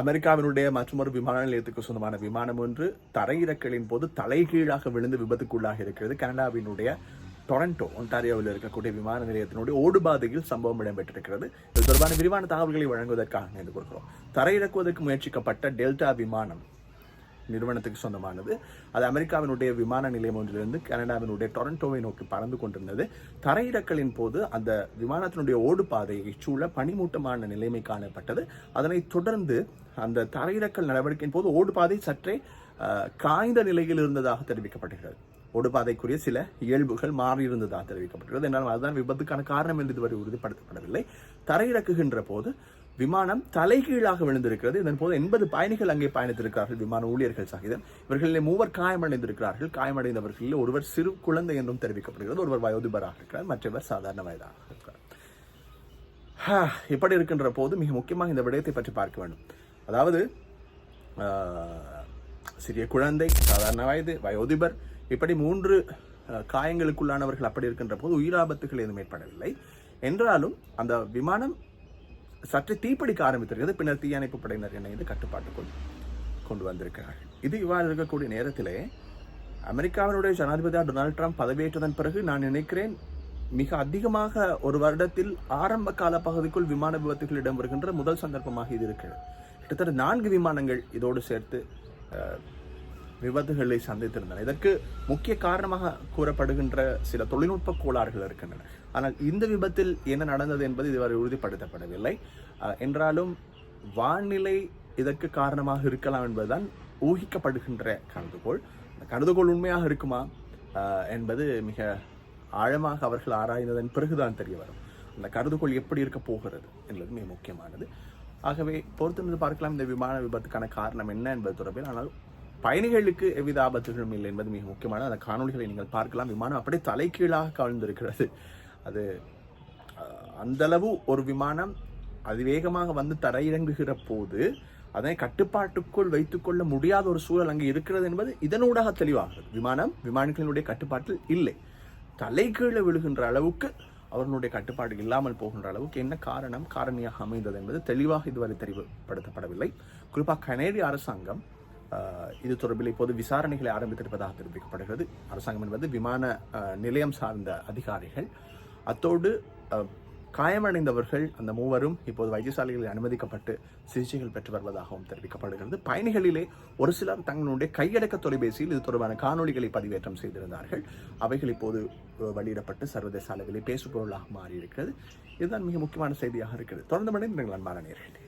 அமெரிக்காவினுடைய மற்றொரு விமான நிலையத்துக்கு சொந்தமான விமானம் ஒன்று தரையிறக்கலின் போது தலைகீழாக விழுந்து விபத்துக்குள்ளாக இருக்கிறது. கனடாவினுடைய டொரண்டோ ஒன்டாரியோவில் இருக்கக்கூடிய விமான நிலையத்தினுடைய ஓடுபாதையில் சம்பவம் இடம்பெற்றிருக்கிறது. இது தொடர்பான விரிவான தகவல்களை வழங்குவதற்காக நினைந்து கொடுக்கிறோம் தரையிறக்குவதற்கு முயற்சிக்கப்பட்ட டெல்டா விமானம் நிறுவனத்துக்கு சொந்தமானது. அது அமெரிக்காவினுடைய விமான நிலையம் ஒன்றிலிருந்து கனடாவினுடைய டொரண்டோவை நோக்கி பறந்து கொண்டிருந்தது. தரையிறக்கலின் போது அந்த விமானத்தினுடைய ஓடுபாதையை சூழ பனிமூட்டமான நிலைமை காணப்பட்டது. அதனைத் தொடர்ந்து அந்த தரையிறக்கல் நடவடிக்கையின் போது ஓடுபாதை சற்றே காய்ந்த நிலையில் இருந்ததாக தெரிவிக்கப்படுகிறது ஓடுபாதைக்குரிய சில இயல்புகள் மாறியிருந்ததாக தெரிவிக்கப்பட்டுள்ளது என்றாலும் அதுதான் விபத்துக்கான காரணம் என்று இதுவரை உறுதிப்படுத்தப்படவில்லை. தரையிறக்குகின்ற போது விமானம் தலைகீழாக விழுந்திருக்கிறது. இதன் போது எண்பது பயணிகள் அங்கே பயணித்திருக்கிறார்கள். விமான ஊழியர்கள் சகிதம். இவர்களில் மூவர் காயமடைந்திருக்கிறார்கள். காயமடைந்தவர்களில் ஒருவர் சிறு குழந்தை என்றும் தெரிவிக்கப்படுகிறது. ஒருவர் வயோதிபராக இருக்கிறார். மற்றவர் சாதாரண வயதாக இருக்கிறார். ஹா, இப்படி இருக்கின்ற போது மிக முக்கியமாக இந்த விடயத்தை பற்றி பார்க்க வேண்டும். அதாவது சிறிய குழந்தை சாதாரண வயது வயோதிபர் இப்படி மூன்று காயங்களுக்குள்ளானவர்கள் அப்படி இருக்கின்ற போது உயிராபத்துகள் எதுவும் ஏற்படவில்லை. என்றாலும் அந்த விமானம் சற்று தீப்பிடிக்க ஆரம்பித்திருக்கிறது. பின்னர் தீயணைப்பு படையினர் இணைந்து கட்டுப்பாட்டுக்குள் கொண்டு வந்திருக்கிறார்கள். இது இவ்வாறு இருக்கக்கூடிய நேரத்திலே அமெரிக்காவினுடைய ஜனாதிபதியா டொனால்ட் ட்ரம்ப் பதவியேற்றதன் பிறகு நான் நினைக்கிறேன் மிக அதிகமாக ஒரு வருடத்தில் ஆரம்ப கால பகுதிக்குள் விமான விபத்துகள் இடம்பெறுகின்ற முதல் சந்தர்ப்பமாக இது இருக்கிறது. கிட்டத்தட்ட நான்கு விமானங்கள் இதோடு சேர்த்து விபத்துகளை சந்தித்திருந்தன. இதற்கு முக்கிய காரணமாக கூறப்படுகின்ற சில தொழில்நுட்ப கோளாறுகள் இருக்கின்றன. ஆனால் இந்த விபத்தில் என்ன நடந்தது என்பது இதுவரை உறுதிப்படுத்தப்படவில்லை. என்றாலும் வானிலை இதற்கு காரணமாக இருக்கலாம் என்பதுதான் ஊகிக்கப்படுகின்ற கருதுகோள். அந்த கருதுகோள் உண்மையாக இருக்குமா? என்பது மிக ஆழமாக அவர்கள் ஆராய்ந்ததன் பிறகுதான் தெரிய வரும். அந்த கருதுகோள் எப்படி இருக்க போகிறது என்பது மிக முக்கியமானது. ஆகவே பொறுத்திருந்து பார்க்கலாம் இந்த விமான விபத்துக்கான காரணம் என்ன என்பது தொடர்பில். ஆனால் பயணிகளுக்கு எவ்வித ஆபத்துகளும் இல்லை என்பது மிக முக்கியமான அந்த காணொளிகளை நீங்கள் பார்க்கலாம். விமானம் அப்படியே தலைகீழாக கவிழ்ந்திருக்கிறது. அது அந்தளவு ஒரு விமானம் அதிவேகமாக வந்து தரையிறங்குகிற போது அதனை கட்டுப்பாட்டுக்குள் வைத்துக்கொள்ள முடியாத ஒரு சூழல் அங்கே இருக்கிறது என்பது இதனூடாக தெளிவாகிறது. விமானம் விமானிகளினுடைய கட்டுப்பாட்டில் இல்லை. தலைகீழே விழுகின்ற அளவுக்கு அவர்களுடைய கட்டுப்பாடு இல்லாமல் போகின்ற அளவுக்கு என்ன காரணம் காரணியாக அமைந்தது என்பது தெளிவாக இதுவரை தெளிவுபடுத்தப்படவில்லை. குறிப்பாக கனேடிய அரசாங்கம் இது தொடர்பில் இப்போது விசாரணைகளை ஆரம்பித்திருப்பதாக தெரிவிக்கப்படுகிறது. அரசாங்கம் என்பது விமான நிலையம் சார்ந்த அதிகாரிகள். அத்தோடு காயமடைந்தவர்கள் அந்த மூவரும் இப்போது வைத்தியசாலைகளில் அனுமதிக்கப்பட்டு சிகிச்சைகள் பெற்று வருவதாகவும் தெரிவிக்கப்படுகிறது. பயணிகளிலே ஒரு சிலர் தங்களுடைய கையடக்க தொலைபேசியில் இது தொடர்பான காணொளிகளை பதிவேற்றம் செய்திருந்தார்கள். அவைகள் இப்போது வெளியிடப்பட்டு சர்வதேச அளவிலே பேசுபொருளாக மாறியிருக்கிறது. இதுதான் மிக முக்கியமான செய்தியாக இருக்கிறது. தொடர்ந்து நீங்கள் அன்பான நேர்கள்.